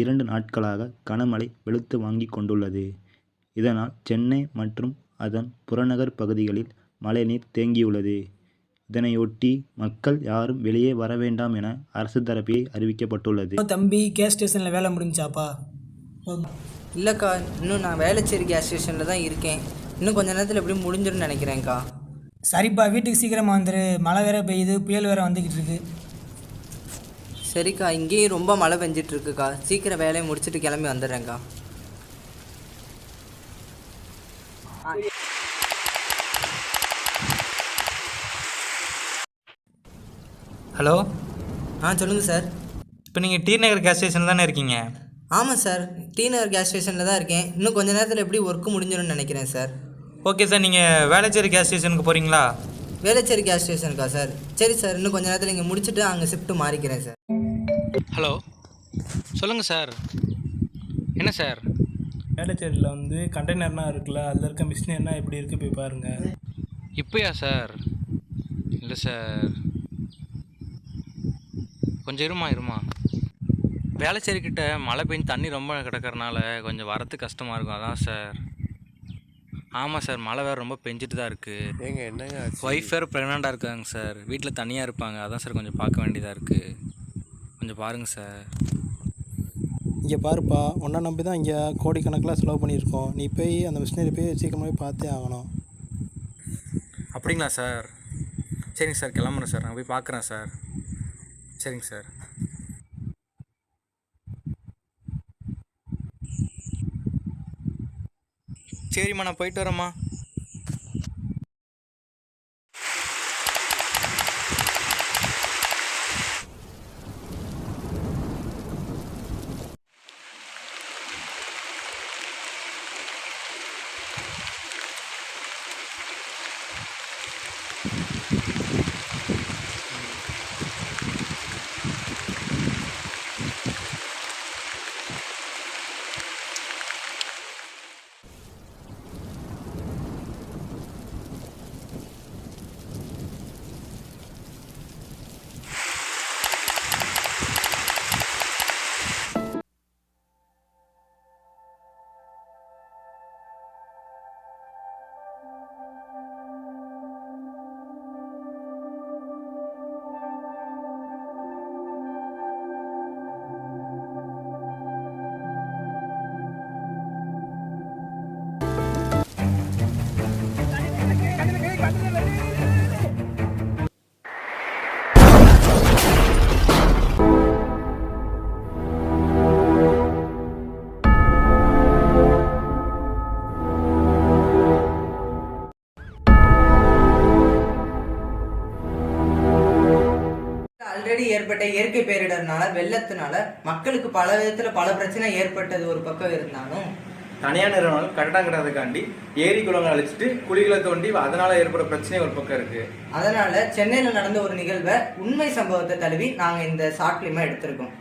இரண்டு நாட்களாக கனமழை வெளுத்து வாங்கிக் கொண்டுள்ளது. இதனால் சென்னை மற்றும் அதன் புறநகர் பகுதிகளில் மழைநீர் தேங்கியுள்ளது. இதனையொட்டி மக்கள் யாரும் வெளியே வர வேண்டாம் என அரசு தரப்பில் அறிவிக்கப்பட்டுள்ளது. தம்பி கேஸ் ஸ்டேஷனில் வேலை முடிஞ்சாப்பா இல்லைக்கா இன்னும் நான் வேளச்சேரி கேஸ் ஸ்டேஷனில் தான் இருக்கேன் இன்னும் கொஞ்ச நேரத்தில் எப்படியும் முடிஞ்சிடும்னு நினைக்கிறேன்க்கா சரிப்பா வீட்டுக்கு சீக்கிரமாக வந்துரு மழை வேற பெய்யுது புயல் வேற வந்துக்கிட்டு இருக்கு சரிக்கா இங்கேயும் ரொம்ப மழை பெஞ்சிட்டு இருக்குக்கா சீக்கிரம் வேலையை முடிச்சுட்டு கிளம்பி வந்துடுறேன்க்கா. ஹலோ? ஆ சொல்லுங்கள் சார். இப்போ நீங்கள் டி நகர் கேஸ் ஸ்டேஷன் தானே இருக்கீங்க? ஆமாம் சார். டி நகர் கேஸ் ஸ்டேஷனில் தான் இருக்கேன். இன்னும் கொஞ்ச நேரத்தில் எப்படி ஒர்க்கு முடிஞ்சிடும்னு நினைக்கிறேன் சார். ஓகே சார் நீங்கள் வேளச்சேரி கேஸ் ஸ்டேஷனுக்கு போகிறீங்களா வேளச்சேரி கேஸ் ஸ்டேஷனுக்கா சார் சரி சார் இன்னும் கொஞ்ச நேரத்தில் இங்கே முடிச்சுட்டு அங்கே ஷிஃப்ட்டு மாறிக்கிறேன் சார் ஹலோ சொல்லுங்கள் சார் என்ன சார் வேளச்சேரியில் வந்து கண்டெய்னர்னா இருக்குல்ல அதில் இருக்க மிஷினர்னா எப்படி இருக்குது போய் பாருங்கள் இப்போயா சார் இல்லை சார் கொஞ்சம் இருமா இருமா. வேளச்சேரிக்கிட்ட மழை பெஞ்சு தண்ணி ரொம்ப கிடக்கறனால கொஞ்சம் வரத்து கஷ்டமாக இருக்கும். அதான் சார் ஆமாம் சார் மழை வேறு ரொம்ப பெஞ்சிட்டு தான் இருக்குது ஏங்க என்னங்க ஆச்சு? ஒய்ஃப் வேறு ப்ரெக்னெண்ட்டாக இருக்காங்க சார். வீட்டில் தனியாக இருப்பாங்க. அதான் சார் கொஞ்சம் பார்க்க வேண்டியதாக இருக்குது கொஞ்சம் பாருங்கள் சார். இங்கே பாருப்பா உன்னை நம்பி தான் இங்கே கோடிக்கணக்கில் செலவு பண்ணியிருக்கோம். நீ போய் அந்த மிஷினரி போய் சீக்கிரமாகவே பார்த்தே ஆகணும். அப்படிங்களா சார்? சரிங்க சார் கிளம்புறேன் சார். நான் போய் பார்க்குறேன் சார். சரிங்க சார். சரிம்மா நான் போயிட்டு வரேம்மா. ஆல்ரெடி ஏற்பட்ட இயற்கை பேரிடர்னால வெள்ளத்தினால மக்களுக்கு பல விதத்தில் பல பிரச்சனை ஏற்பட்டது ஒரு பக்கம் இருந்தாலும். தனியார் நிறுவனங்கள் கட்டடம் கட்டுறதுக்காண்டி ஏரி குளங்களை அழிச்சிட்டு குழிகளை தோண்டி அதனால ஏற்படுற பிரச்சனை ஒரு பக்கம் இருக்கு. அதனால சென்னையில் நடந்த ஒரு நிகழ்வை உண்மை சம்பவத்தை தழுவி நாங்கள் இந்த ஷார்ட் ஃபிலிமை எடுத்திருக்கோம்.